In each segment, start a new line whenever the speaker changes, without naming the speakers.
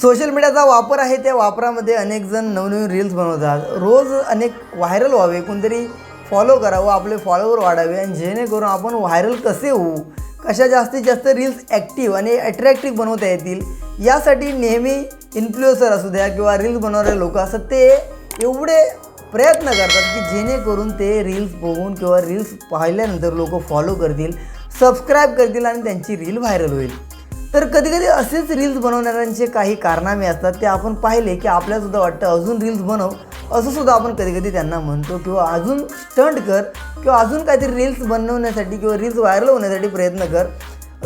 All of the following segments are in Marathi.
सोशल मीडियाचा वापर आहे त्या वापरामध्ये अनेक जण नवनवीन रील्स बनवतात. रोज अनेक व्हायरल व्हावे कोणतरी फॉलो करावं आपले फॉलोवर वाढावे आणि जेणेकरून आपण व्हायरल कसे होऊ? कशा जास्तीत जास्त रील्स ॲक्टिव्ह आणि अट्रॅक्टिव्ह बनवता येतील? यासाठी नेहमी इन्फ्लुएन्सर असू द्या किंवा रील्स बनवणारे लोक असतात ते एवढे प्रयत्न करतात की जेणेकरून ते रील्स बघून किंवा रील्स पाहिल्यानंतर लोक फॉलो करतील सबस्क्राईब करतील आणि त्यांची रील व्हायरल होईल. तर कधी कधी असेच रील्स बनवणाऱ्यांचे काही कारनामे असतात ते आपण पाहिले की आपल्यालासुद्धा वाटतं अजून रील्स बनव असं सुद्धा आपण कधी कधी त्यांना म्हणतो किंवा अजून स्टंट कर किंवा अजून काहीतरी रील्स बनवण्यासाठी किंवा रील्स व्हायरल होण्यासाठी प्रयत्न कर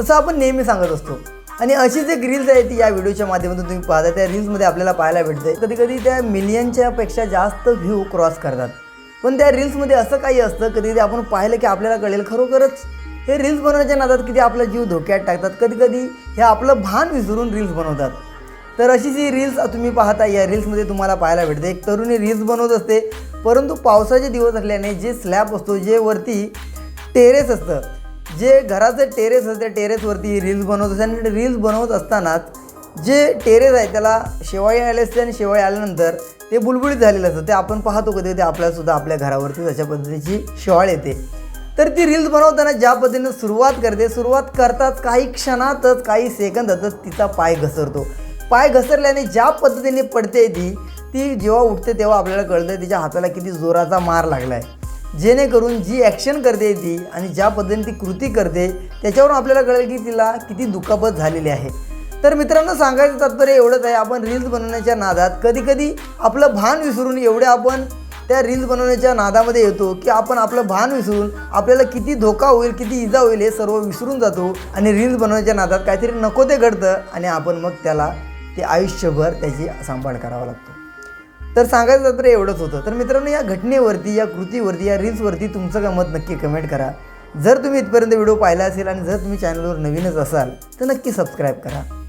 असं आपण नेहमी सांगत असतो. आणि अशीच एक रील्स आहे ती या व्हिडिओच्या माध्यमातून तुम्ही पाहता त्या रील्समध्ये आपल्याला पाहायला भेटते. कधी कधी त्या मिलियनच्या पेक्षा जास्त व्ह्यू क्रॉस करतात. पण त्या रील्समध्ये असं काही असतं कधी कधी आपण पाहिलं की आपल्याला कळेल खरोखरच हे रील्स बनवण्याच्या नादात किती आपला जीव धोक्यात टाकतात. कधी कधी हे आपलं भान विसरून रील्स बनवतात. तर अशी जी रील्स तुम्ही पाहता या रील्समध्ये तुम्हाला पाहायला भेटते. एक तरुणी रील्स बनवत असते परंतु पावसाचे दिवस असल्याने जे स्लॅब असतो जे वरती टेरेस असतं जे घराचं टेरेस असतं त्या टेरेसवरती रील्स बनवत असते. आणि रील्स बनवत असतानाच जे टेरेस आहे त्याला शेवाळी आले असते आणि शेवाळी आल्यानंतर ते बुलबुलीत झालेलं असतं. ते आपण पाहतो कधी कधी आपल्यालासुद्धा आपल्या घरावरती अशा पद्धतीची शेवाळ येते. तर ती रील्स बनवताना ज्या पद्धतीनं सुरुवात करते सुरुवात करताच काही क्षणातच काही सेकंदातच तिचा पाय घसरतो. पाय घसरल्याने ज्या पद्धतीने पडते ती ती जेव्हा उठते तेव्हा आपल्याला कळतं तिच्या हाताला किती जोराचा मार लागला आहे जेणेकरून जी ॲक्शन करते ती आणि ज्या पद्धतीने ती कृती करते त्याच्यावरून आपल्याला कळेल की तिला किती दुखापत झालेली आहे. तर मित्रांनो सांगायचं तात्पर्य एवढंच आहे. आपण रील्स बनवण्याच्या नादात कधीकधी आपलं भान विसरून एवढे आपण त्या रील्स बनवण्याच्या नादामध्ये येतो की आपण आपलं भान विसरून आपल्याला किती धोका होईल किती इजा होईल हे सर्व विसरून जातो आणि रील्स बनवण्याच्या नादात काहीतरी नको ते घडतं आणि आपण मग त्याला ते आयुष्यभर त्याची सांभाळ करावा लागतो. तर सांगायचं तर एवढंच होतं. तर मित्रांनो या घटनेवरती या कृतीवरती या रील्सवरती तुमचं काय मत नक्की कमेंट करा. जर तुम्ही इथपर्यंत व्हिडिओ पाहिला असेल आणि जर तुम्ही चॅनलवर नवीनच असाल तर नक्की सबस्क्राईब करा.